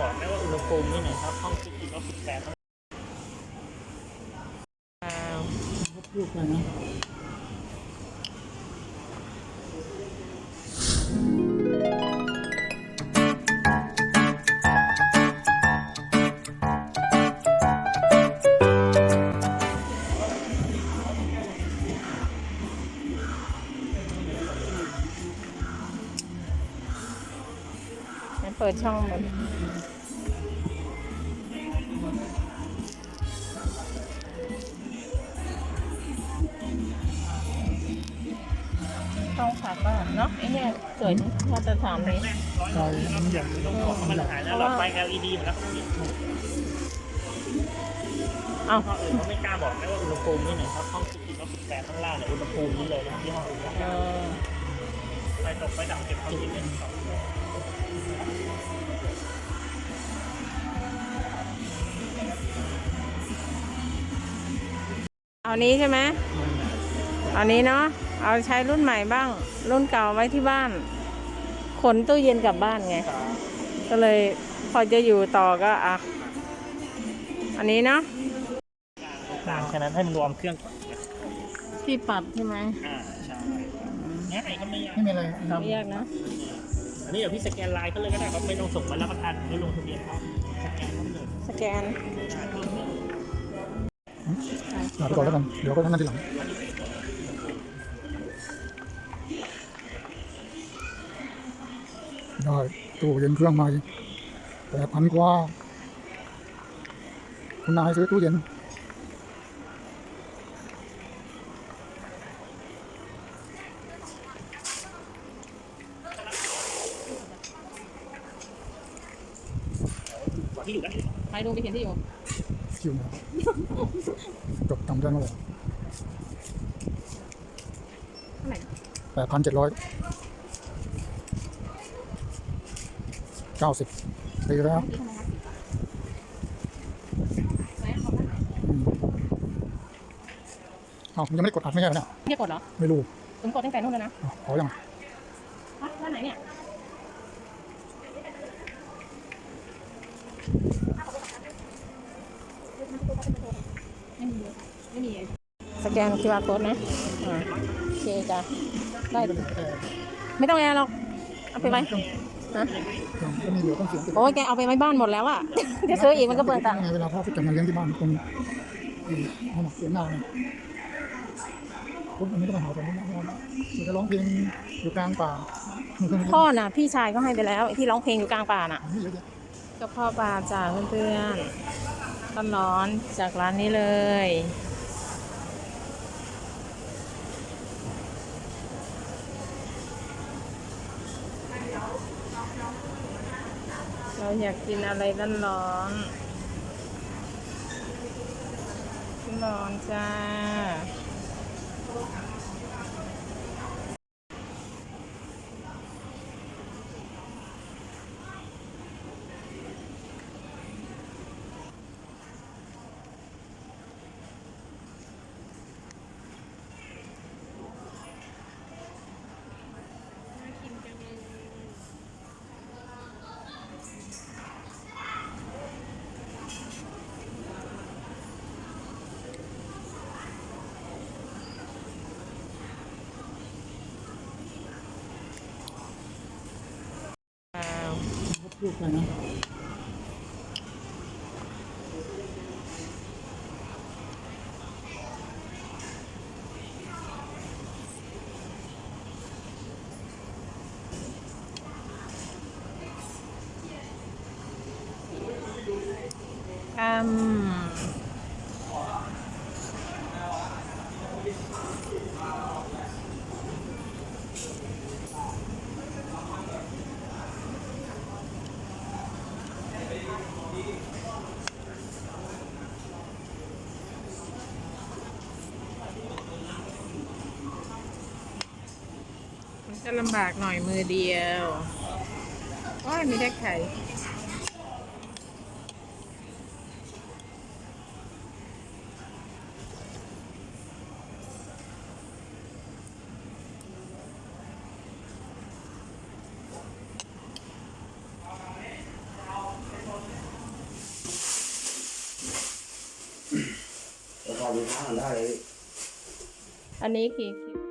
บอกได้ว่าอุณหภูมินี่ไหนครับห้องคิดอีกลบสิบแปดพูดไปนะ ปิดช่องมันต้องผักบ้างเนาะไอ้เนี่ยสวยที่มาตรฐานเลยใช่อย่างต้องขอมาตรฐานนะหลอดไฟ LED หมดแล้วเอาห้องอื่นเขาไม่กล้าบอกได้ว่าอุณหภูมินี่ไหนครับห้องคิดอีกลบสิบแปดข้างล่างเนี่ยอุณหภูมินี่เลยนะที่ห้องอื่นเออไฟตกไฟดับเก็บความคิดเป็นสอง เอานี้ใช่ไหมเอานี้เนาะ เอาใช้รุ่นใหม่บ้าง รุ่นเก่าไว้ที่บ้าน ขนตู้เย็นกลับบ้านไง ก็เลยพอจะอยู่ต่อก็อะ อันนี้เนาะต่างแค่นั้นให้มันรวมเครื่องก่อนที่ปรับใช่ไหมอ่าใช่ง่ายก็ไม่ยาก ไม่มีอะไรครับไม่ยากนะอั นนี้เดี๋ยวพี่สแกนไลน์เขาเลยก็ได้ครับไม่ต้องส่งมารับประทานไม่ลงทะเบียนเขาสแกนเขาเลยสแกนเอาไปก่อนแล้วกัน เดี๋ยวก็นั่นทีหลัง ได้ตู้เย็นเครื่องใหม่แปดพันกว่า คุณนายซื้อตู้เย็น บอกที่อยู่นะไปดูไปเขียนที่อยู่คิวนะจบจำได้เมื่อไหร่เท่าไหร่แปดพันเจ็ดร้อยเก้าสิบปีแล้วอืมเอ้ายังไม่ได้กดอัดไม่ใช่เหรอเนี่ย เรียกกดเหรอ ไม่รู้ผมกดตั้งแต่นู่นแล้วนะอ้าวขอยังฮะร้านไหนเนี่ย ไม่มีไม่มี สแกน QR code นะอ่าโอเคจ้ะได้ ไม่ต้องแอร์หรอก เอาไปไว้ฮะก็มีเหลือต้องเสียงติดโอ้ยแกเอาไปไว้บ้านหมดแล้วอะ จะซื้ออีกมันก็เปลืองตังค์ไงเวลาพ่อไปจัดงานเลี้ยงที่บ้านตรงที่ห้องเสียงหน้าเนี่ยคนอันนี้ก็มาหาผมนะมันจะร้องเพลงอยู่กลางป่ามันก็ไม่พ่อน่ะ พี่ชายก็ให้ไปแล้วไอ้ที่ร้องเพลงอยู่กลางป่าน่ะ กระเพาะปลาจากเพื่อนๆต้นร้อนจากร้านนี้เลย เราอยากกินอะไรร้อนๆร้อนจ้า พูดไปนะอืม จะลำบากหน่อยมือเดียวอ้อมีได้ไข่อันนี้กี่คิ